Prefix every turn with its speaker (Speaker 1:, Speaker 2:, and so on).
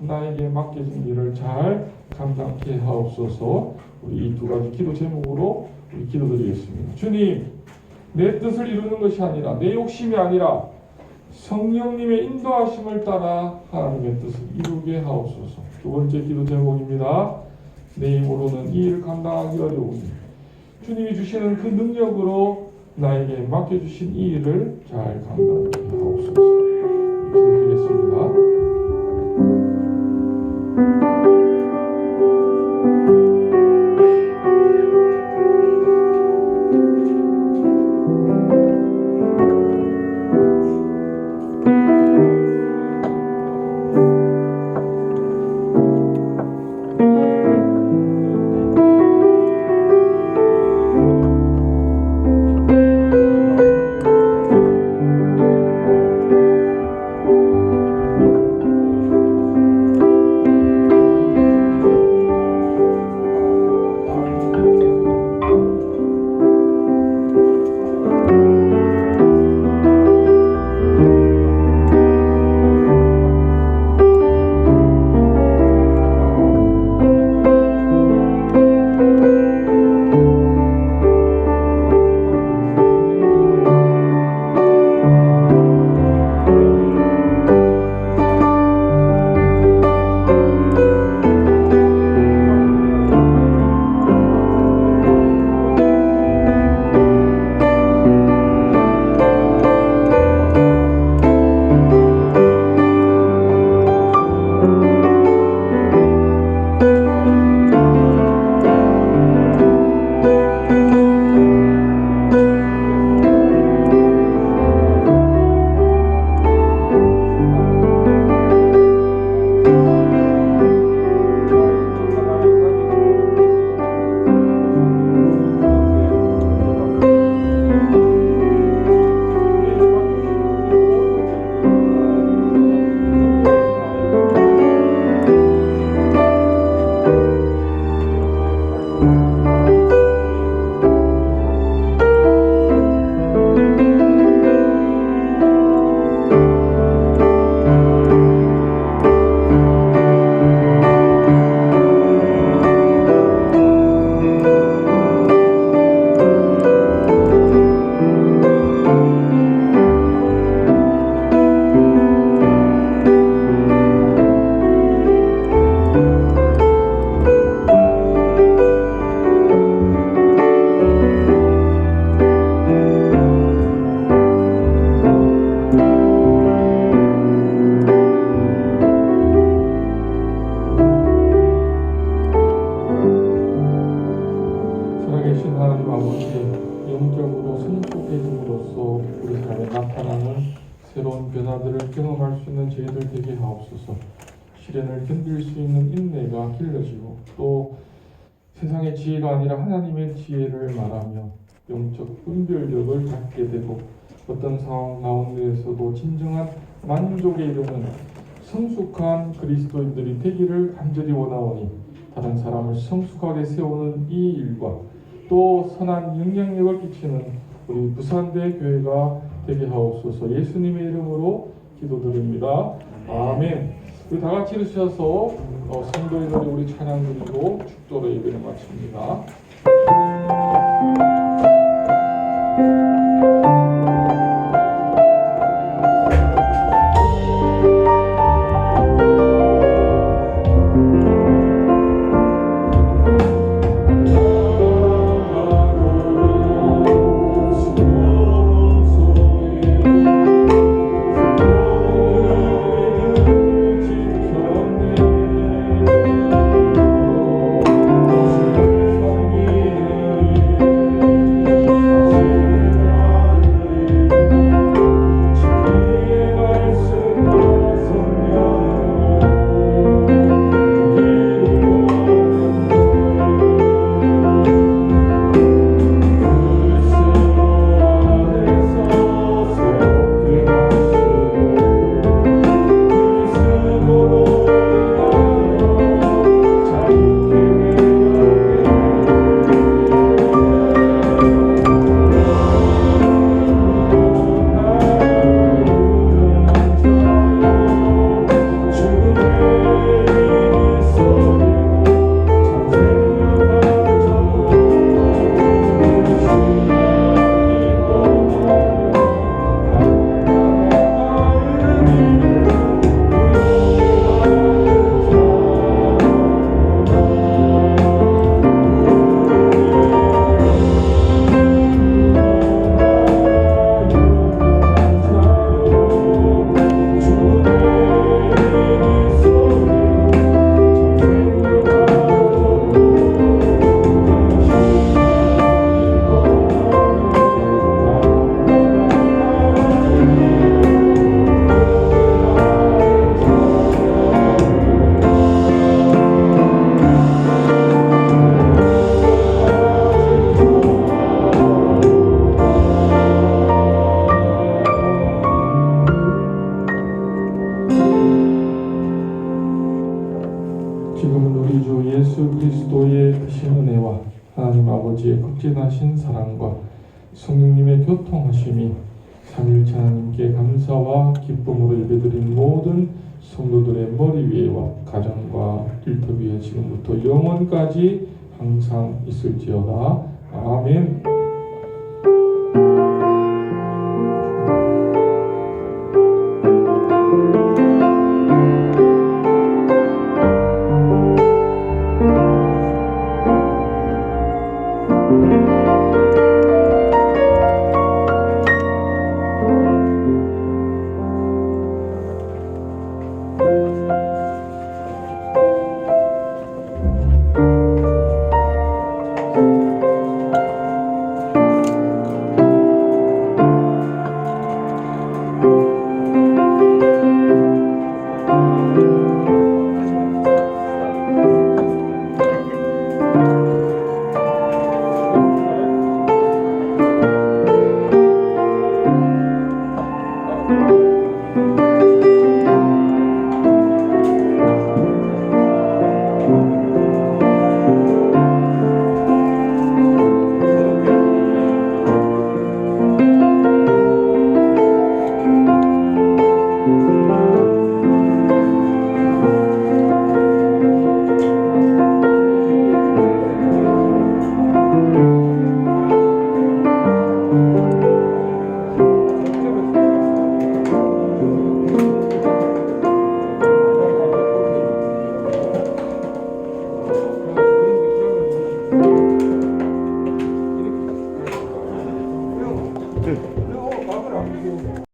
Speaker 1: 나에게 맡겨진 일을 잘 감당케 하옵소서. 우리 이두 가지 기도 제목으로 우리 기도드리겠습니다. 주님, 내 뜻을 이루는 것이 아니라 내 욕심이 아니라 성령님의 인도하심을 따라 하나님의 뜻을 이루게 하옵소서. 두 번째 기도 제목입니다. 내 힘으로는 이 일을 감당하기 어려우니 주님이 주시는 그 능력으로 나에게 맡겨주신 이 일을 잘 감당하게 하옵소서. 기도드리겠습니다. 저희들 되게 하옵소서. 시련을 견딜 수 있는 인내가 길러지고 또 세상의 지혜가 아니라 하나님의 지혜를 말하며 영적 분별력을 갖게 되고 어떤 상황 가운데에서도 진정한 만족에 이르는 성숙한 그리스도인들이 되기를 간절히 원하오니 다른 사람을 성숙하게 세우는 이 일과 또 선한 영향력을 끼치는 우리 부산대 교회가 되게 하옵소서. 예수님의 이름으로 기도드립니다. 아멘. 우리 다 같이 일으셔서 어, 성도의 노래 우리 찬양 드리고 축도로 예배를 마칩니다. 지금은 우리 주 예수 그리스도의 크신 은혜와 하나님 아버지의 극진하신 사랑과 성령님의 교통하심이 삼일째 하나님께 감사와 기쁨으로 예배드린 모든 성도들의 머리 위에와 가정과 일터 위에 지금부터 영원까지 항상 있을지어다. 아멘. thank you